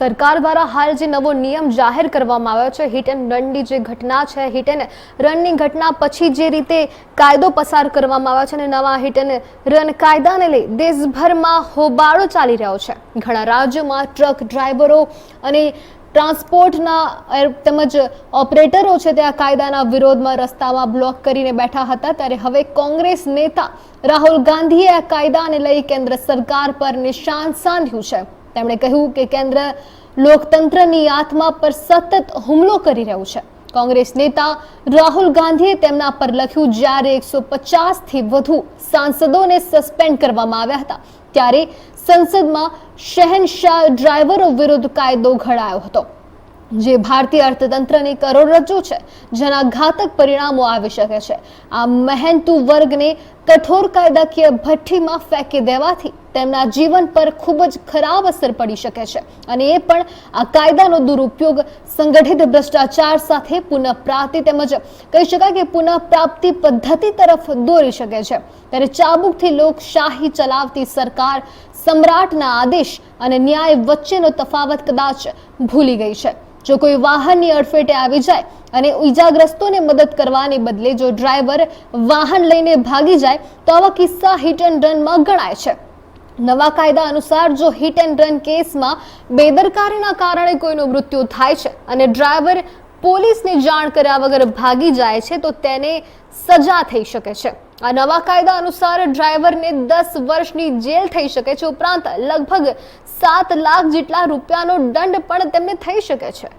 સરકાર દ્વારા હાલ જે નવો નિયમ જાહેર કરવામાં આવ્યો છે હિટ એન્ડ રનની જે ઘટના છે હિટ એન્ડ રનની ઘટના પછી જે રીતે કાયદો પસાર કરવામાં આવ્યો છે અને નવા હિટ એન્ડ રન કાયદાને લઈ દેશભરમાં હોબાળો ચાલી રહ્યો છે. ઘણા રાજ્યોમાં ટ્રક ડ્રાઈવરો અને ટ્રાન્સપોર્ટના તેમજ ઓપરેટરો છે તે આ કાયદાના વિરોધમાં રસ્તામાં બ્લોક કરીને બેઠા હતા. ત્યારે હવે કોંગ્રેસ નેતા રાહુલ ગાંધીએ આ કાયદાને લઈ કેન્દ્ર સરકાર પર નિશાન સાધ્યું છે. તેમણે કહ્યું કે કેન્દ્ર લોકતંત્રની આત્મા પર સતત હુમલો કરી રહ્યું છે. કોંગ્રેસ નેતા રાહુલ ગાંધીએ તેમના પર લખ્યું, જ્યારે એકસો થી વધુ સાંસદોને સસ્પેન્ડ કરવામાં આવ્યા હતા, ત્યારે સંસદમાં શહેનશાહ ડ્રાઈવરો વિરુદ્ધ કાયદો ઘડાયો હતો. જે ભારતીય અર્થતંત્રની કરોડરજ્જુ છે, જેના ઘાતક પરિણામો આવી શકે છે. આ મહેનતુ વર્ગને કઠોર કાયદાકીય ભઠ્ઠીમાં ફેંકી દેવાથી તેમના જીવન પર ખૂબ જ ખરાબ અસર પડી શકે છે. અને એ પણ આ કાયદાનો દુરુપયોગ સંગઠિત ભ્રષ્ટાચાર સાથે પુનઃપ્રાપ્તિ તેમજ કહી શકાય કે પુનઃપ્રાપ્તિ પદ્ધતિ તરફ દોરી શકે છે. ત્યારે ચાબુકથી લોકશાહી ચલાવતી સરકાર સમ્રાટના આદેશ અને ન્યાય વચ્ચેનો તફાવત કદાચ ભૂલી ગઈ છે. જો કોઈ વાહનની અડફેટે આવી જાય અને ઈજાગ્રસ્તોને મદદ કરવાને બદલે જો ડ્રાઈવર વાહન લઈને ભાગી જાય, તો આવા કિસ્સા હિટ એન્ડ રનમાં ગણાય છે. નવા કાયદા અનુસાર જો હિટ એન્ડ રન કેસમાં બેદરકારીના કારણે કોઈનું મૃત્યુ થાય છે અને ડ્રાઈવર પોલીસને જાણ કર્યા વગર ભાગી જાય છે, તો તેને સજા થઈ શકે છે. આ નવા કાયદા અનુસાર ડ્રાઈવરને દસ વર્ષની જેલ થઈ શકે છે, ઉપરાંત લગભગ સાત લાખ જેટલા રૂપિયાનો દંડ પણ તેમને થઈ શકે છે.